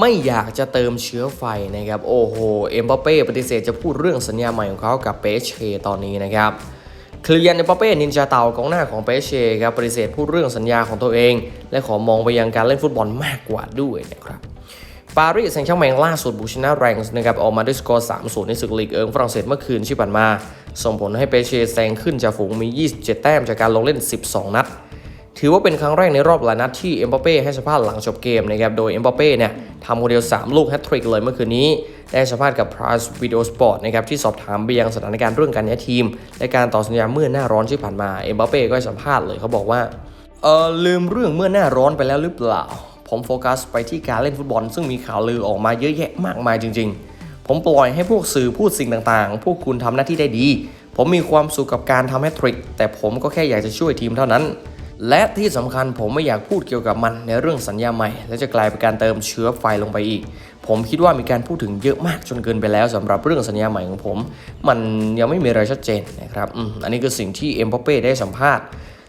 ไม่อยากจะเติมเชื้อไฟนะครับโอ้โหเอ็มบัปเป้ปฏิเสธจะพูดเรื่องสัญญาใหม่ของเขากับเปเชตอนนี้นะครับเคลียนเอ็มบัปเป้นินจาเตากองหน้าของเปเชครับปฏิเสธพูดเรื่องสัญญาของตัวเอง และขอมองไปยังการเล่นฟุตบอลมากกว่าด้วยนะครับปารีสแซงต์แชร์แมงล่าสุดบุชนะแรงส์นะครับออกมาด้วยสกอร์ 3-0 ในศึกลีกเอิงฝรั่งเศสเมื่อคืนที่ผ่านมา ส่งผลให้เปเชแซงขึ้นจากฝูงมี 27 แต้มจากการลงเล่น 12 นัด ถือว่าเป็นครั้งแรกในรอบหลายนัดที่เอ็มบัปเป้ให้สัมภาษณ์หลังจบเกมนะครับ โดยเอ็มบัปเป้เนี่ยทำคนเดียว 3 ลูกแฮตทริกเลยเมื่อคืนนี้ ได้สัมภาษณ์กับ Price Video Sport นะครับที่สอบถามไปยังสถานการณ์เรื่องการย้ายทีม และการต่อสัญญาเมื่อหน้าร้อนที่ผ่านมาเอ็มบัปเป้ก็ให้สัมภาษณ์เลยเขาบอกว่าเออลืมเรื่องเมื่อหน้าร้อนไปแล้วหรือเปล่า ผมโฟกัสไปที่การเล่นฟุตบอล ซึ่งมีข่าวลือออกมาเยอะแยะมากมายจริง ๆ ผมปล่อยให้พวกสื่อพูดสิ่งต่างๆ พวกคุณทำหน้าที่ได้ดี ผมมีความสุขกับการทำแฮตทริกแต่ผมก็แค่อยากจะช่วยทีมเท่านั้น และที่สำคัญผมไม่อยากพูดเกี่ยวกับมันในเรื่องสัญญาใหม่ และจะกลายเป็นการเติมเชื้อไฟลงไปอีก ผมคิดว่ามีการพูดถึงเยอะมากจนเกินไปแล้วสำหรับเรื่องสัญญาใหม่ของผม มันยังไม่มีอะไรชัดเจนนะครับอันนี้คือสิ่งที่เอ็มบัปเป้ได้สัมภาษณ์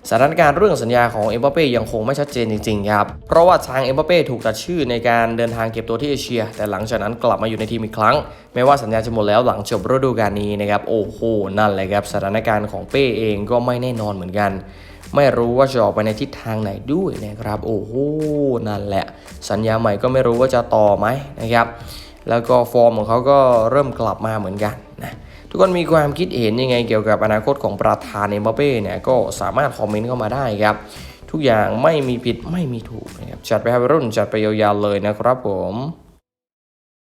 สถานการณ์เรื่องสัญญาของเอ็มบัปเป้ยังคงไม่ชัดเจนจริงๆครับ เพราะว่าทางเอ็มบัปเป้ถูกตัดชื่อในการเดินทางเก็บตัวที่เอเชีย แต่หลังจากนั้นกลับมาอยู่ในทีมอีกครั้ง แม้ว่าสัญญาจะหมดแล้วหลังจบฤดูกาลนี้นะครับ โอ้โห นั่นแหละครับ สถานการณ์ของเป้เองก็ไม่แน่นอนเหมือนกัน ไม่รู้ว่าจะออกไปในทิศทางไหนด้วยนะครับ โอ้โหนั่นแหละ สัญญาใหม่ก็ไม่รู้ว่าจะต่อไหมนะครับ แล้วก็ฟอร์มของเขาก็เริ่มกลับมาเหมือนกันนะทุกคนมีความคิดเห็นยังไงเกี่ยวกับอนาคตของประธานเอ็มบัปเป้เนี่ยก็สามารถคอมเมนต์เข้ามาได้ครับ ทุกอย่างไม่มีผิดไม่มีถูกนะครับจัดไปให้วัยรุ่นจัดไปยาวๆเลยนะครับผม